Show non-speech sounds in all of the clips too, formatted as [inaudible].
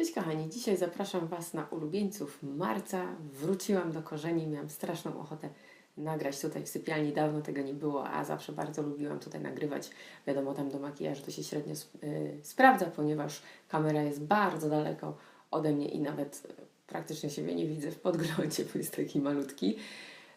Cześć kochani, dzisiaj zapraszam Was na ulubieńców marca. Wróciłam do korzeni, miałam straszną ochotę nagrać tutaj w sypialni. Dawno tego nie było, a zawsze bardzo lubiłam tutaj nagrywać. Wiadomo, tam do makijażu to się średnio y, sprawdza, ponieważ kamera jest bardzo daleko ode mnie i nawet y, praktycznie siebie nie widzę w podglądzie, bo jest taki malutki.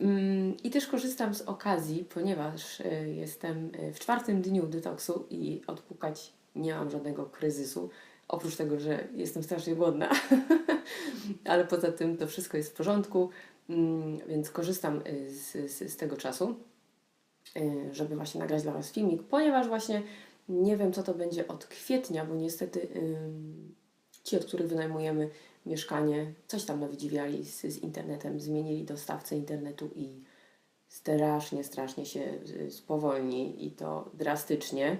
Mm, I też korzystam z okazji, ponieważ y, jestem y, w czwartym dniu detoksu i odpukać nie mam żadnego kryzysu. Oprócz tego, że jestem strasznie głodna, [laughs] ale poza tym to wszystko jest w porządku, mm, więc korzystam y, z, z, z tego czasu, y, żeby właśnie nagrać dla Was filmik, ponieważ właśnie nie wiem, co to będzie od kwietnia, bo niestety ym, ci, od których wynajmujemy mieszkanie, coś tam nawidziwiali z, z internetem, zmienili dostawcę internetu i strasznie, strasznie się y, spowolni i to drastycznie.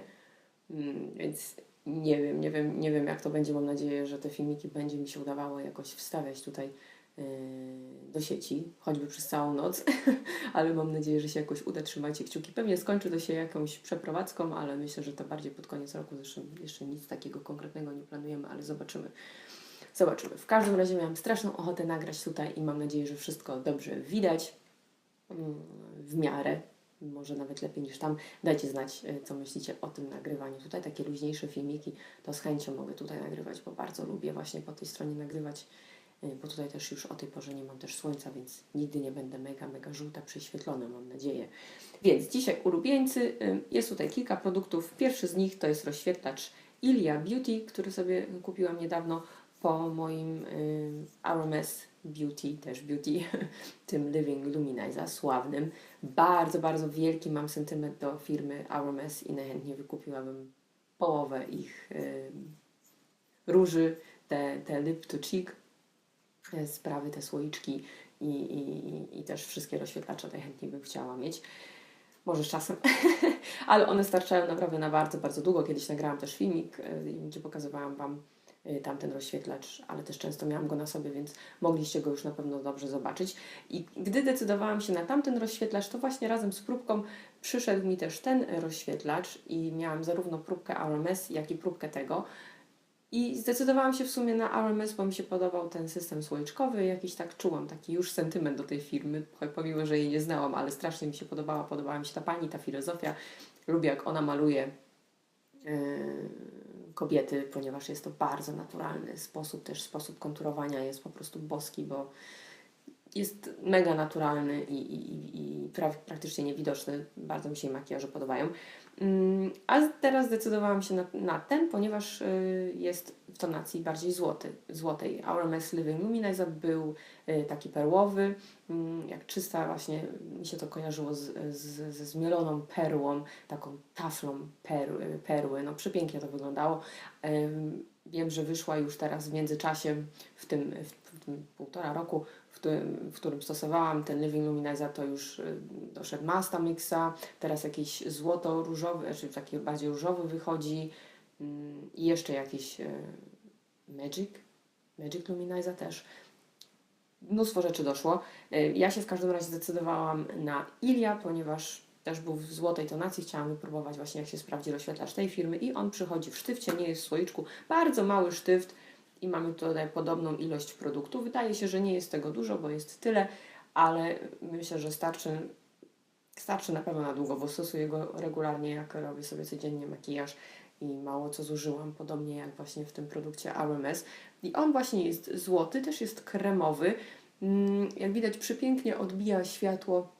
Mm, Więc nie wiem, nie wiem, nie wiem jak to będzie. Mam nadzieję, że te filmiki będzie mi się udawało jakoś wstawiać tutaj yy, do sieci, choćby przez całą noc, [laughs] ale mam nadzieję, że się jakoś uda. Trzymajcie kciuki. Pewnie skończy to się jakąś przeprowadzką, ale myślę, że to bardziej pod koniec roku. Zresztą jeszcze nic takiego konkretnego nie planujemy, ale zobaczymy. Zobaczymy. W każdym razie miałam straszną ochotę nagrać tutaj i mam nadzieję, że wszystko dobrze widać. Mm, W miarę, może nawet lepiej niż tam. Dajcie znać, y, co myślicie o tym nagrywaniu. Tutaj takie luźniejsze filmiki, to z chęcią mogę tutaj nagrywać, bo bardzo lubię właśnie po tej stronie nagrywać, y, bo tutaj też już o tej porze nie mam też słońca, więc nigdy nie będę mega, mega żółta, prześwietlona, mam nadzieję. Więc dzisiaj ulubieńcy, y, jest tutaj kilka produktów. Pierwszy z nich to jest rozświetlacz Ilia Beauty, który sobie kupiłam niedawno po moim RMS Beauty, też Beauty, [laughs] tym Living Luminizer sławnym. Bardzo, bardzo wielki mam sentyment do firmy RMS i najchętniej wykupiłabym połowę ich y, róży, te, te lip to cheek e, sprawy, te słoiczki i, i, i- też wszystkie rozświetlacze najchętniej bym chciała mieć. Może z czasem, [laughs] ale one starczają naprawdę na bardzo, bardzo długo. Kiedyś nagrałam też filmik, e, gdzie pokazywałam Wam tamten rozświetlacz, ale też często miałam go na sobie, więc mogliście go już na pewno dobrze zobaczyć. I gdy decydowałam się na tamten rozświetlacz, to właśnie razem z próbką przyszedł mi też ten rozświetlacz i miałam zarówno próbkę RMS, jak i próbkę tego. I zdecydowałam się w sumie na RMS, bo mi się podobał ten system słoiczkowy. Jakiś tak czułam taki już sentyment do tej firmy, pomimo, że jej nie znałam, ale strasznie mi się podobała. Podobała mi się ta pani, ta filozofia. Lubię, jak ona maluje yy, kobiety, ponieważ jest to bardzo naturalny sposób, też sposób konturowania jest po prostu boski, bo jest mega naturalny i, i, i- pra, praktycznie niewidoczny. Bardzo mi się makijaże podobają. Mm, A teraz zdecydowałam się na, na ten, ponieważ y, jest w tonacji bardziej złoty, złotej. RMS Living Luminizer był y, taki perłowy, mm, jak czysta właśnie mi się to kojarzyło z, z, ze zmieloną perłą, taką taflą perły, perły. No przepięknie to wyglądało. Em, Wiem, że wyszła już teraz w międzyczasie, w tym, w półtora roku, w którym, w którym stosowałam ten Living Luminizer, to już y, doszedł Masta Mixa, teraz jakiś złoto-różowy, znaczy taki bardziej różowy wychodzi mm, i jeszcze jakiś y, Magic, Magic Luminizer też. Mnóstwo rzeczy doszło. Y, Ja się w każdym razie zdecydowałam na Ilia, ponieważ też był w złotej tonacji. Chciałam wypróbować właśnie jak się sprawdzi rozświetlacz tej firmy i on przychodzi w sztywcie, nie jest w słoiczku. Bardzo mały sztyft i mamy tutaj podobną ilość produktu. Wydaje się, że nie jest tego dużo, bo jest tyle, ale myślę, że starczy, starczy na pewno na długo, bo stosuję go regularnie, jak robię sobie codziennie makijaż i mało co zużyłam, podobnie jak właśnie w tym produkcie RMS. I on właśnie jest złoty, też jest kremowy. Mm, Jak widać, przepięknie odbija światło.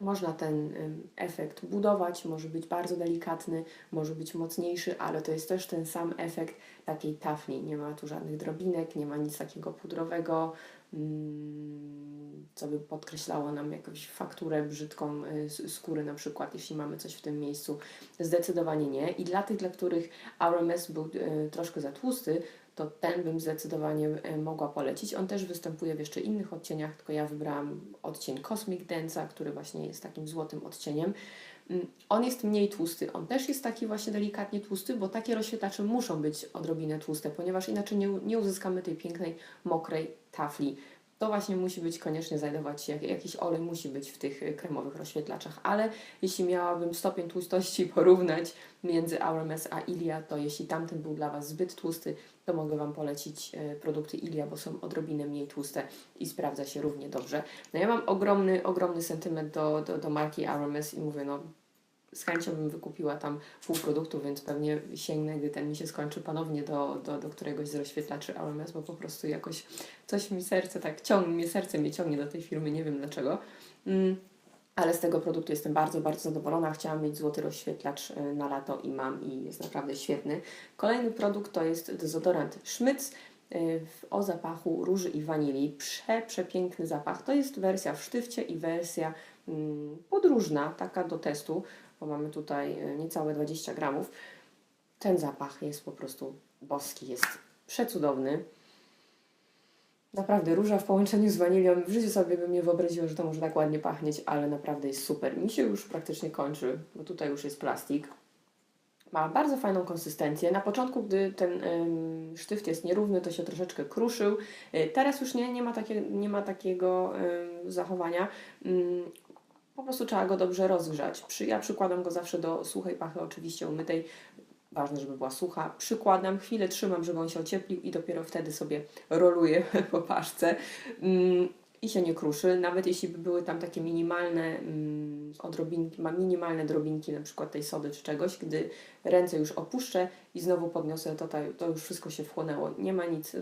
Można ten efekt budować, może być bardzo delikatny, może być mocniejszy, ale to jest też ten sam efekt takiej tafli. Nie ma tu żadnych drobinek, nie ma nic takiego pudrowego, mm, co by podkreślało nam jakąś fakturę brzydką y, skóry, na przykład, jeśli mamy coś w tym miejscu. Zdecydowanie nie. I dla tych, dla których RMS był y, troszkę za tłusty, to ten bym zdecydowanie y, mogła polecić. On też występuje w jeszcze innych odcieniach, tylko ja wybrałam odcień Cosmic Densa, który właśnie jest takim złotym odcieniem. Mm, On jest mniej tłusty, on też jest taki właśnie delikatnie tłusty, bo takie rozświetlacze muszą być odrobinę tłuste, ponieważ inaczej nie, nie uzyskamy tej pięknej, mokrej tafli. To właśnie musi być koniecznie znajdować jak, jakiś olej musi być w tych y, kremowych rozświetlaczach, ale jeśli miałabym stopień tłustości [laughs] porównać między RMS a Ilia, to jeśli tamten był dla Was zbyt tłusty, to mogę Wam polecić y, produkty Ilia, bo są odrobinę mniej tłuste i sprawdza się równie dobrze. No ja mam ogromny, ogromny sentyment do, do, do marki RMS i mówię, no z chęcią bym wykupiła tam pół produktu, więc pewnie sięgnę, gdy ten mi się skończy ponownie do, do, do któregoś z rozświetlaczy AMS, bo po prostu jakoś coś mi serce tak ciągnie, serce mnie ciągnie do tej firmy, nie wiem dlaczego. Mm. Ale z tego produktu jestem bardzo, bardzo zadowolona. Chciałam mieć złoty rozświetlacz y, na lato i mam i jest naprawdę świetny. Kolejny produkt to jest dezodorant y, o zapachu róży i wanilii. Prze, przepiękny zapach. To jest wersja w sztywcie i wersja mm, podróżna, taka do testu bo mamy tutaj e, niecałe 20 gramów. Ten zapach jest po prostu boski, jest przecudowny. Naprawdę, róża w połączeniu z wanilią, w życiu sobie bym nie wyobraziła, że to może tak ładnie pachnieć, ale naprawdę jest super. Mi się już praktycznie kończy, bo tutaj już jest plastik. Ma bardzo fajną konsystencję. Na początku, gdy ten ym, sztyft jest nierówny, to się troszeczkę kruszył. Yy, teraz już nie, nie, ma, takie, nie ma takiego yy, zachowania. Yy, po prostu trzeba go dobrze rozgrzać. Przy, ja przykładam go zawsze do suchej pachy, oczywiście umytej. Ważne, żeby była sucha. Przykładam, chwilę trzymam, żeby on się ocieplił i dopiero wtedy sobie roluję [laughs] po paszce. Mm, I się nie kruszy. Nawet jeśli by były tam takie minimalne mm, odrobinki, ma minimalne drobinki na przykład tej sody czy czegoś, gdy ręce już opuszczę i znowu podniosę, to, to już wszystko się wchłonęło. Nie ma nic,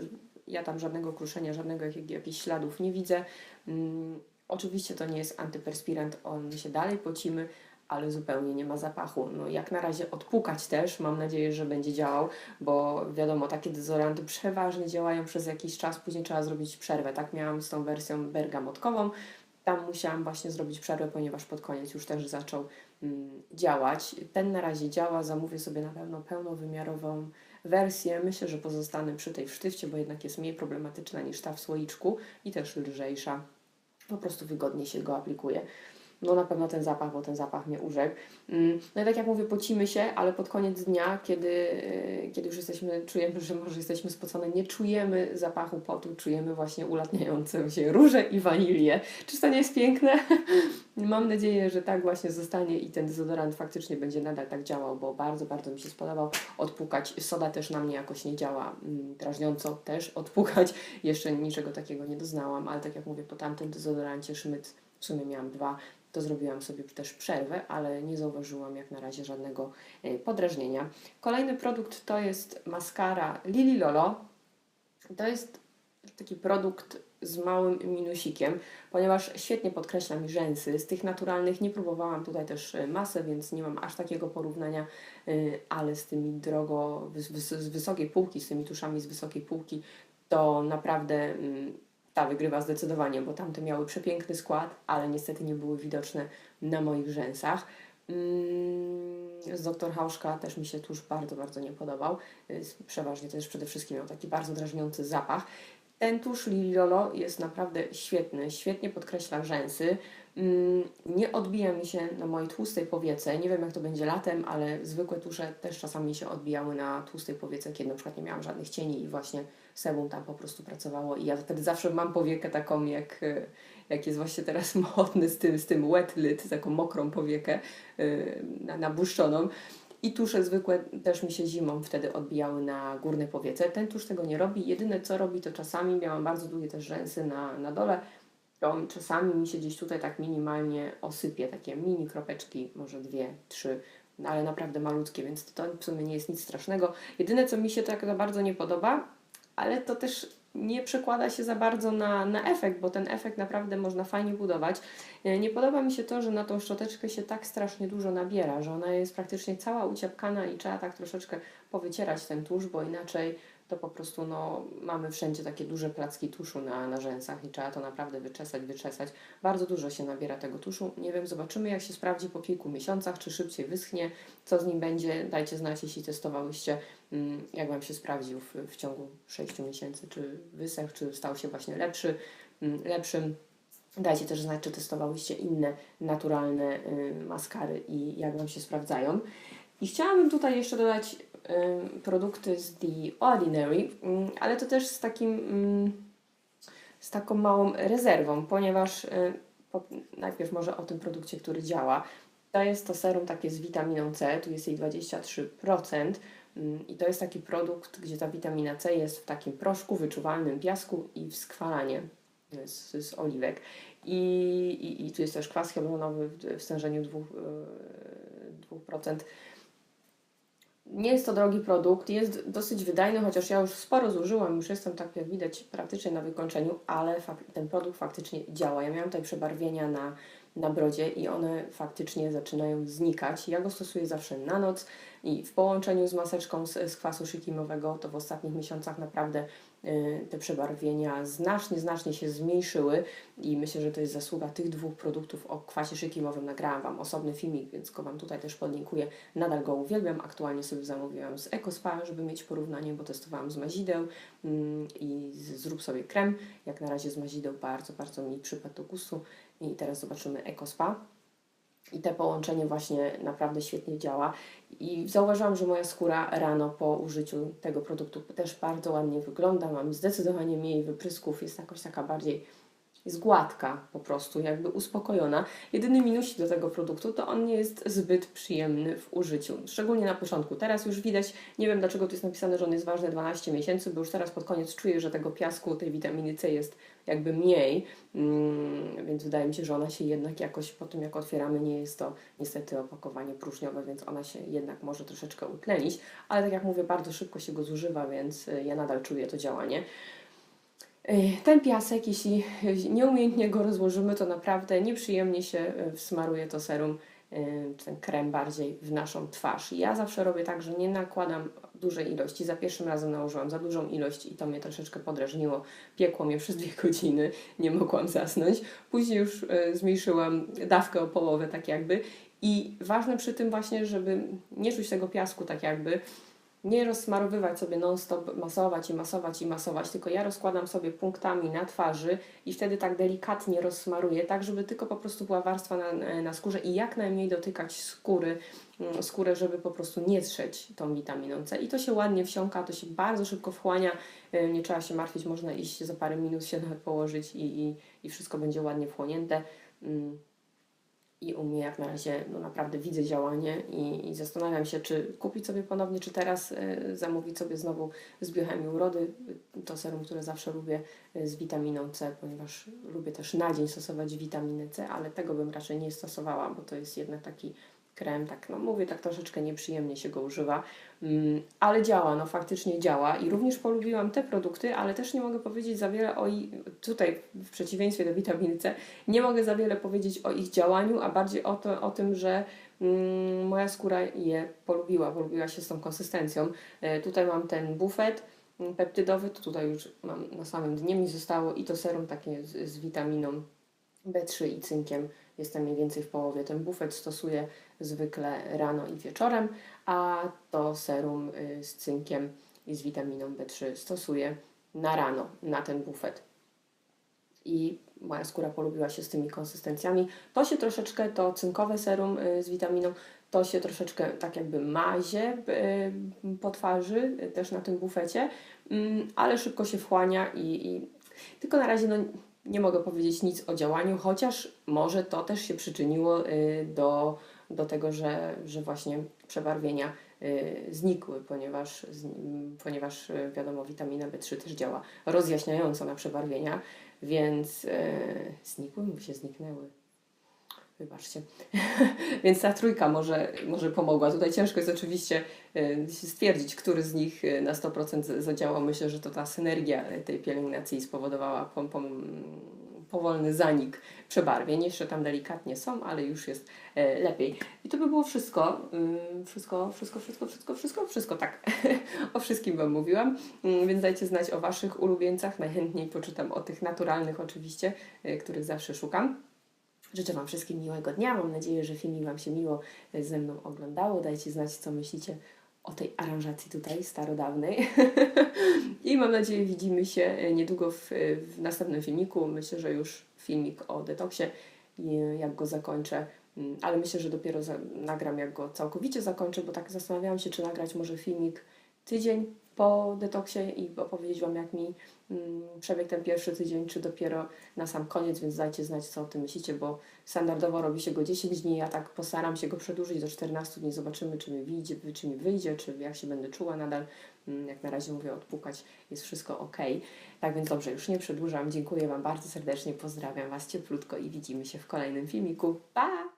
ja tam żadnego kruszenia, żadnego jak, jakichś śladów nie widzę. Mm, Oczywiście to nie jest antyperspirant, on się dalej pocimy, ale zupełnie nie ma zapachu. No jak na razie odpukać też, mam nadzieję, że będzie działał, bo wiadomo, takie dezodoranty przeważnie działają przez jakiś czas, później trzeba zrobić przerwę. Tak miałam z tą wersją bergamotkową, tam musiałam właśnie zrobić przerwę, ponieważ pod koniec już też zaczął mm, działać. Ten na razie działa, zamówię sobie na pewno pełnowymiarową wersję. Myślę, że pozostanę przy tej w sztywcie, bo jednak jest mniej problematyczna niż ta w słoiczku i też lżejsza po prostu wygodnie się go aplikuje. No na pewno ten zapach, bo ten zapach mnie urzekł. Mm, no i tak jak mówię, pocimy się, ale pod koniec dnia, kiedy, e, kiedy już jesteśmy, czujemy, że może jesteśmy spocone, nie czujemy zapachu potu, czujemy właśnie ulatniającą się róże i wanilię. Czy to nie jest piękne? [laughs] Mam nadzieję, że tak właśnie zostanie i ten dezodorant faktycznie będzie nadal tak działał, bo bardzo, bardzo mi się spodobał. Odpukać, soda też na mnie jakoś nie działa mm, drażniąco, też odpukać. Jeszcze niczego takiego nie doznałam, ale tak jak mówię, po tamtym dezodorancie Schmidt w sumie miałam dwa, to zrobiłam sobie też przerwę, ale nie zauważyłam jak na razie żadnego e, podrażnienia. Kolejny produkt to jest maskara Lili Lolo. To jest taki produkt z małym minusikiem, ponieważ świetnie podkreśla mi rzęsy. Z tych naturalnych nie próbowałam tutaj też e, masę, więc nie mam aż takiego porównania, e, ale z tymi drogo, z wysokiej półki, z tymi tuszami z wysokiej półki, to naprawdę mm, ta wygrywa zdecydowanie, bo tamte miały przepiękny skład, ale niestety nie były widoczne na moich rzęsach. Mm, z Dr. Hauszka też mi się tuż bardzo, bardzo nie podobał. Przeważnie też przede wszystkim miał taki bardzo drażniący zapach. Ten tusz Lilolo jest naprawdę świetny, świetnie podkreśla rzęsy. Mm, nie odbija mi się na mojej tłustej powiece. Nie wiem jak to będzie latem, ale zwykłe tusze też czasami się odbijały na tłustej powiece, kiedy na przykład nie miałam żadnych cieni i właśnie sebum tam po prostu pracowało. I ja wtedy zawsze mam powiekę taką, jak, jak jest właśnie teraz [laughs] modny z tym, z tym wet lid, taką mokrą powiekę yy, nabłuszczoną. I tusze zwykłe też mi się zimą wtedy odbijały na górnej powiece. Ten tusz tego nie robi. Jedyne co robi, to czasami miałam bardzo długie też rzęsy na, na dole. To czasami mi się gdzieś tutaj tak minimalnie osypie, takie mini kropeczki, może dwie, trzy, ale naprawdę malutkie, więc to w sumie nie jest nic strasznego. Jedyne co mi się tak bardzo nie podoba, ale to też nie przekłada się za bardzo na, na efekt, bo ten efekt naprawdę można fajnie budować. E, nie podoba mi się to, że na tą szczoteczkę się tak strasznie dużo nabiera, że ona jest praktycznie cała uciapkana i trzeba tak troszeczkę powycierać ten tusz, bo inaczej to po prostu no, mamy wszędzie takie duże placki tuszu na, na rzęsach i trzeba to naprawdę wyczesać, wyczesać. Bardzo dużo się nabiera tego tuszu. Nie wiem, zobaczymy jak się sprawdzi po kilku miesiącach, czy szybciej wyschnie, co z nim będzie. Dajcie znać, jeśli testowałyście, mm, jak Wam się sprawdził w, w ciągu 6 miesięcy, czy wysechł, czy stał się właśnie lepszy, mm, lepszym. Dajcie też znać, czy testowałyście inne naturalne y, maskary i jak Wam się sprawdzają. I chciałabym tutaj jeszcze dodać produkty z The Ordinary, ale to też z takim z taką małą rezerwą, ponieważ y, najpierw może o tym produkcie, który działa. To jest to serum takie z witaminą C, tu jest jej 23%. mm, I to jest taki produkt, gdzie ta witamina C jest w takim proszku, wyczuwalnym piasku i w skwalanie z, z oliwek. I, i, I tu jest też kwas hialuronowy w, w stężeniu 2%. Yy, 2%. Nie jest to drogi produkt, jest dosyć wydajny, chociaż ja już sporo zużyłam, już jestem tak jak widać praktycznie na wykończeniu, ale ten produkt faktycznie działa. Ja miałam tutaj przebarwienia na, na brodzie i one faktycznie zaczynają znikać. Ja go stosuję zawsze na noc i w połączeniu z maseczką z, z kwasu szykimowego to w ostatnich miesiącach naprawdę y, te przebarwienia znacznie, znacznie się zmniejszyły i myślę, że to jest zasługa tych dwóch produktów o kwasie szykimowym. Nagrałam Wam osobny filmik, więc go Wam tutaj też podlinkuję. Nadal go uwielbiam. Aktualnie sobie zamówiłam z EcoSpa, żeby mieć porównanie, bo testowałam z mazideł mm, i z, zrób sobie krem. Jak na razie z mazideł bardzo, bardzo mi przypadł do gustu i teraz zobaczymy EcoSpa. I te połączenie właśnie naprawdę świetnie działa. I zauważyłam, że moja skóra rano po użyciu tego produktu też bardzo ładnie wygląda. Mam zdecydowanie mniej wyprysków, jest jakoś taka bardziej jest gładka po prostu, jakby uspokojona. Jedyny minus do tego produktu to on nie jest zbyt przyjemny w użyciu, szczególnie na początku. Teraz już widać, nie wiem dlaczego tu jest napisane, że on jest ważny 12 miesięcy, bo już teraz pod koniec czuję, że tego piasku, tej witaminy C jest jakby mniej, mm, więc wydaje mi się, że ona się jednak jakoś po tym jak otwieramy, nie jest to niestety opakowanie próżniowe, więc ona się jednak może troszeczkę utlenić, ale tak jak mówię, bardzo szybko się go zużywa, więc y, ja nadal czuję to działanie. Ten piasek, jeśli nieumiejętnie go rozłożymy, to naprawdę nieprzyjemnie się e, wsmaruje to serum, e, ten krem bardziej w naszą twarz. Ja zawsze robię tak, że nie nakładam dużej ilości. Za pierwszym razem nałożyłam za dużą ilość i to mnie troszeczkę podrażniło. Piekło mnie przez dwie godziny, nie mogłam zasnąć. Później już e, zmniejszyłam dawkę o połowę, tak jakby. I ważne przy tym właśnie, żeby nie czuć tego piasku tak jakby, nie rozsmarowywać sobie non-stop, masować i masować i masować, tylko ja rozkładam sobie punktami na twarzy i wtedy tak delikatnie rozsmaruję, tak żeby tylko po prostu była warstwa na, na skórze i jak najmniej dotykać skóry, mm, skórę, żeby po prostu nie trzeć tą witaminą C. I to się ładnie wsiąka, to się bardzo szybko wchłania, y, nie trzeba się martwić, można iść za parę minut się nawet położyć i, i, i wszystko będzie ładnie wchłonięte. I u mnie jak na razie no naprawdę widzę działanie i, i zastanawiam się, czy kupić sobie ponownie, czy teraz y, zamówić sobie znowu z biochemii urody. To serum, które zawsze lubię y, z witaminą C, ponieważ lubię też na dzień stosować witaminę C, ale tego bym raczej nie stosowała, bo to jest jednak taki krem, tak no mówię, tak troszeczkę nieprzyjemnie się go używa, mm, ale działa, no faktycznie działa i również polubiłam te produkty, ale też nie mogę powiedzieć za wiele o ich, tutaj w przeciwieństwie do witaminy C, nie mogę za wiele powiedzieć o ich działaniu, a bardziej o, to, o tym, że mm, moja skóra je polubiła, polubiła się z tą konsystencją. E, tutaj mam ten bufet, mm, peptydowy, to tutaj już mam na samym dnie mi zostało i to serum takie z, z witaminą B3 i cynkiem jestem mniej więcej w połowie. Ten bufet stosuję zwykle rano i wieczorem, a to serum y, z cynkiem i z witaminą B3 stosuję na rano, na ten bufet. I moja skóra polubiła się z tymi konsystencjami. To się troszeczkę, to cynkowe serum y, z witaminą, to się troszeczkę tak jakby mazie y, po twarzy, też na tym bufecie, mm, ale szybko się wchłania i, i tylko na razie no, nie mogę powiedzieć nic o działaniu, chociaż może to też się przyczyniło do do tego, że, że właśnie przebarwienia y, znikły, ponieważ, ponieważ y, wiadomo, witamina B3 też działa rozjaśniająco na przebarwienia, więc y, znikły, mu się zniknęły. Wybaczcie. [laughs] Więc ta trójka może, może pomogła. Tutaj ciężko jest oczywiście stwierdzić, który z nich na 100% zadziałał. Myślę, że to ta synergia tej pielęgnacji spowodowała pom, pom, powolny zanik przebarwień. Jeszcze tam delikatnie są, ale już jest e, lepiej. I to by było wszystko. Mm, wszystko, wszystko, wszystko, wszystko, wszystko, wszystko, tak. [laughs] o wszystkim Wam mówiłam. Mm, więc dajcie znać o Waszych ulubieńcach. Najchętniej poczytam o tych naturalnych oczywiście, e, których zawsze szukam. Życzę Wam wszystkim miłego dnia. Mam nadzieję, że filmik Wam się miło e, ze mną oglądało. Dajcie znać, co myślicie o tej aranżacji tutaj starodawnej. [laughs] I mam nadzieję, widzimy się e, niedługo w, e, w następnym filmiku. Myślę, że już filmik o detoksie, jak go zakończę. Mm, ale myślę, że dopiero nagram, jak go całkowicie zakończę, bo tak zastanawiałam się, czy nagrać może filmik tydzień po detoksie i opowiedzieć Wam, jak mi mm, przebiegł ten pierwszy tydzień, czy dopiero na sam koniec, więc dajcie znać, co o tym myślicie, bo standardowo robi się go 10 dni, ja tak postaram się go przedłużyć do 14 dni, zobaczymy, czy mi wyjdzie, czy mi wyjdzie, czy jak się będę czuła nadal. Mm, Jak na razie mówię, odpukać, jest wszystko ok. Tak więc dobrze, już nie przedłużam. Dziękuję Wam bardzo serdecznie, pozdrawiam Was cieplutko i widzimy się w kolejnym filmiku. Pa!